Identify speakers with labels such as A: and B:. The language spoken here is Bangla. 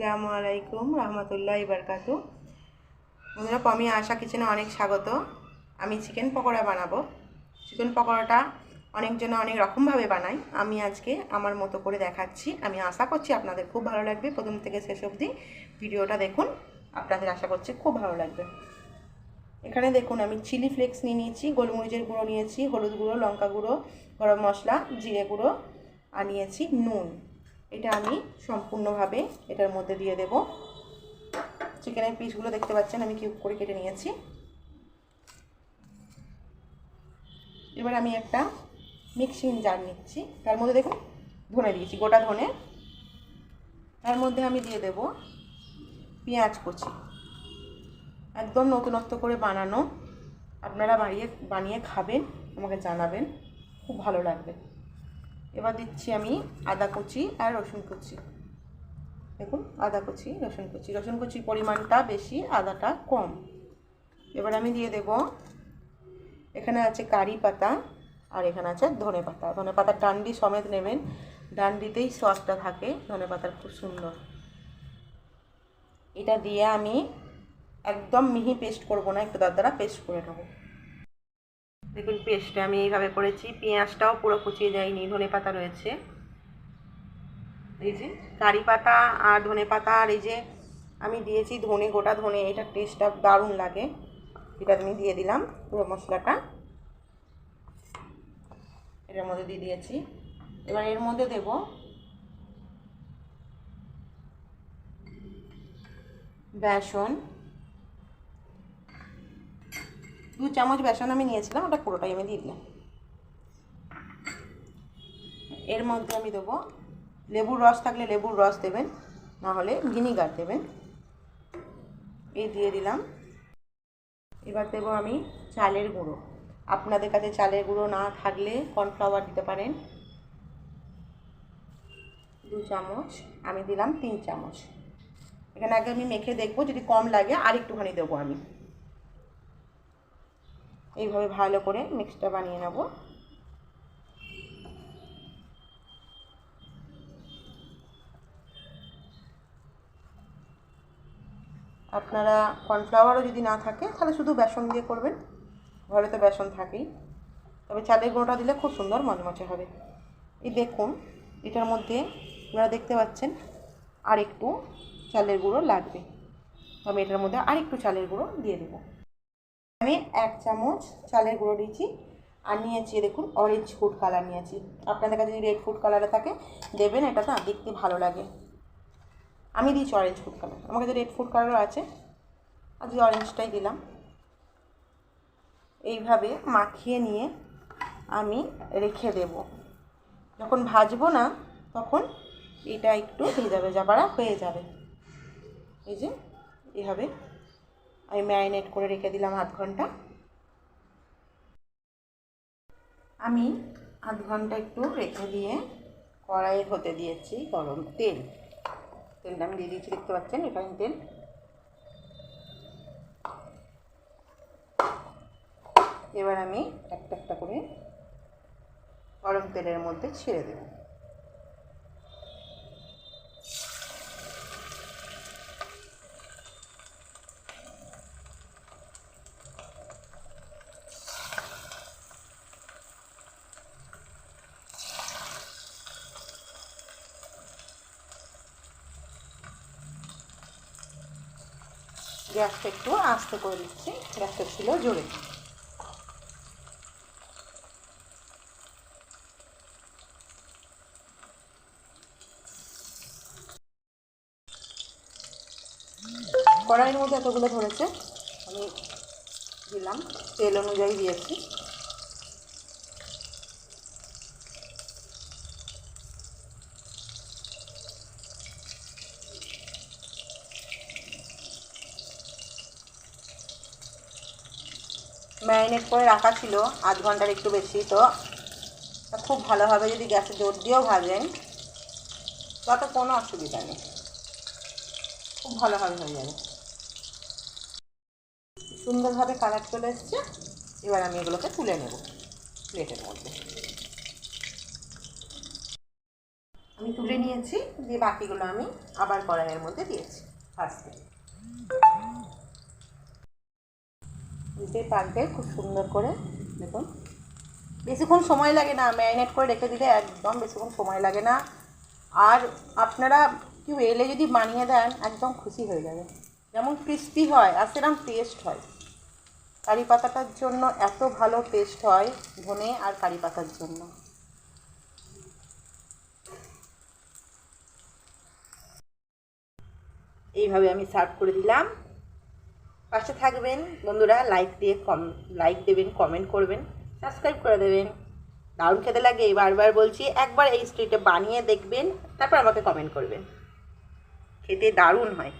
A: আসসালামু আলাইকুম রহমতুল্লাহ ইবরকাতু বন্ধুরা, পমি আশা কিচেনে অনেক স্বাগত। আমি চিকেন পকোড়া বানাবো। চিকেন পকোড়াটা অনেকজনে অনেক রকমভাবে বানাই আমি আজকে আমার মতো করে দেখাচ্ছি। আমি আশা করছি আপনাদের খুব ভালো লাগবে। প্রথম থেকে শেষ অবধি ভিডিওটা দেখুন। আপনাদের আশা করছি খুব ভালো লাগবে। এখানে দেখুন, আমি চিলি ফ্লেক্স নিয়ে নিয়েছি, গোলমরিচের গুঁড়ো নিয়েছি, হলুদ গুঁড়ো, লঙ্কা গুঁড়ো, গরম মশলা, জিরে গুঁড়ো, আর নিয়েছি নুন। এটা আমি সম্পূর্ণভাবে এটার মধ্যে দিয়ে দেব। চিকেনের পিসগুলো দেখতে পাচ্ছেন, আমি কিউব করে কেটে নিয়েছি। এবার আমি একটা মিক্সিং জার নিচ্ছি। তার মধ্যে দেখুন, ধনে দিয়েছি, গোটা ধনে। তার মধ্যে আমি দিয়ে দেব পেঁয়াজ কুচি। একদম নতুনত্ব করে বানানো। আপনারা বানিয়ে বানিয়ে খাবেন, আমাকে জানাবেন, খুব ভালো লাগবে। এবার দিচ্ছি আমি আদা কুচি আর রসুন কুচি। দেখুন, আদা কুচি, রসুন কুচি। রসুন কুচির পরিমাণটা বেশি, আদাটা কম। এবার আমি দিয়ে দেব, এখানে আছে কারি পাতা আর এখানে আছে ধনে পাতা। ধনে পাতার ডান্ডি সমেত নেবেন, ডান্ডিতেই সসটা থাকে, ধনে পাতার খুব সুন্দর। এটা দিয়ে আমি একদম মিহি পেস্ট করব না, একটু দাদারা পেস্ট করে নেব। দেখুন, পেস্টটা আমি এইভাবে করেছি। পেঁয়াজটাও পুরো কুচিয়ে যায়নি ধনে পাতা রয়েছে। এই যে কারি পাতা আর ধনে পাতা আর এই যে আমি দিয়েছি ধনে, গোটা ধনে, এটা টেস্টটা দারুণ লাগে। এটা আমি দিয়ে দিলাম পুরো মশলাটা। এটার মধ্যে দিয়ে দিয়েছি। এবার এর মধ্যে দেব বেসন। দু চামচ বেসন আমি নিয়েছিলাম, ওটা পুরোটাই আমি দিয়ে দিলাম। এর মধ্যে আমি দেবো লেবুর রস থাকলে লেবুর রস দেবেন না হলে ভিনিগার দেবেন। এই দিয়ে দিলাম। এবার দেবো আমি চালের গুঁড়ো। আপনাদের কাছে চালের গুঁড়ো না থাকলে কর্নফ্লাওয়ার দিতে পারেন। দু চামচ, আমি দিলাম তিন চামচ। এখানে আগে আমি মেখে দেখব, যদি কম লাগে আর একটুখানি দেবো আমি। এইভাবে ভালো করে মিক্সটা বানিয়ে নেব। আপনারা কর্নফ্লাওয়ারও যদি না থাকে, তাহলে শুধু বেসন দিয়ে করবেন। ঘরে তো বেসন থাকেই। তবে চালের গুঁড়োটা দিলে খুব সুন্দর মচমচে হবে। এই দেখুন, এটার মধ্যে আপনারা দেখতে পাচ্ছেন আর একটু চালের গুঁড়ো লাগবে। তবে এটার মধ্যে আর একটু চালের গুঁড়ো দিয়ে দেবো। আমি এক চামচ চালের গুঁড়ো দিয়েছি। আর নিয়েছি, দেখুন অরেঞ্জ ফুড কালার নিয়েছি। আপনাদের কাছে যদি রেড ফুড কালারে থাকে, দেবেন, এটা না দেখতে ভালো লাগে। আমি দিয়েছি অরেঞ্জ ফুড কালার আমার কাছে রেড ফুড কালারও আছে। আজকে অরেঞ্জটাই দিলাম। এইভাবে মাখিয়ে নিয়ে আমি রেখে দেব। যখন ভাজবো না, তখন এটা একটু ভেজা ভেজা পাড়া হয়ে যাবে। এই যে এভাবে আমি ম্যারিনেট করে রেখে দিলাম আধ ঘণ্টা। আমি আধ ঘণ্টা একটু রেখে দিয়ে কড়াইয়ে হতে দিয়েছি গরম তেল। তেলটা আমি দিয়ে দিয়েছি, দেখতে পাচ্ছেন রিফাইন তেল। এবার আমি একটা একটা করে গরম তেলের মধ্যে ছেড়ে দেবো। গ্যাসটা একটু আস্তে করে দিচ্ছি। গ্যাসটা ছিল জোরে। কড়াইয়ের মধ্যে এতগুলো ধরেছে, আমি দিলাম। তেল অনুযায়ী দিয়েছি। ম্যারিনেট করে রাখা ছিল, আধ ঘণ্টার একটু বেশি, তো খুব ভালোভাবে যদি গ্যাসে জোর দিয়েও ভাজেন। তত কোনো অসুবিধা নেই। খুব ভালোভাবে হয়ে যাবে। সুন্দরভাবে কালার চলে এসছে। এবার আমি এগুলোকে তুলে নেব প্লেটের মধ্যে। আমি তুলে নিয়েছি, দিয়ে বাকিগুলো আমি আবার কড়াইয়ের মধ্যে দিয়েছি। ভাজতে দিতে পাকবে খুব সুন্দর করে, দেখুন। বেশিক্ষণ সময় লাগে না, ম্যারিনেট করে রেখে দিলে একদম বেশিক্ষণ সময় লাগে না। আর আপনারা কেউ এলে যদি বানিয়ে দেন, একদম খুশি হয়ে যাবে। যেমন ক্রিস্পি হয় আর সেরকম টেস্ট হয়। কারি পাতাটার জন্য এত ভালো টেস্ট হয় ধনে আর কারি পাতার জন্য। এইভাবে আমি সার্ভ করে দিলাম। পাশে থাকবেন। বন্ধুরা লাইক দিয়ে কম লাইক দেবেন কমেন্ট করবেন সাবস্ক্রাইব করে দেবেন। দারুণ খেতে লাগে বারবার বলছি। একবার এই স্ট্রিটে বানিয়ে দেখবেন, তারপর আমাকে কমেন্ট করবেন। খেতে দারুণ হয়।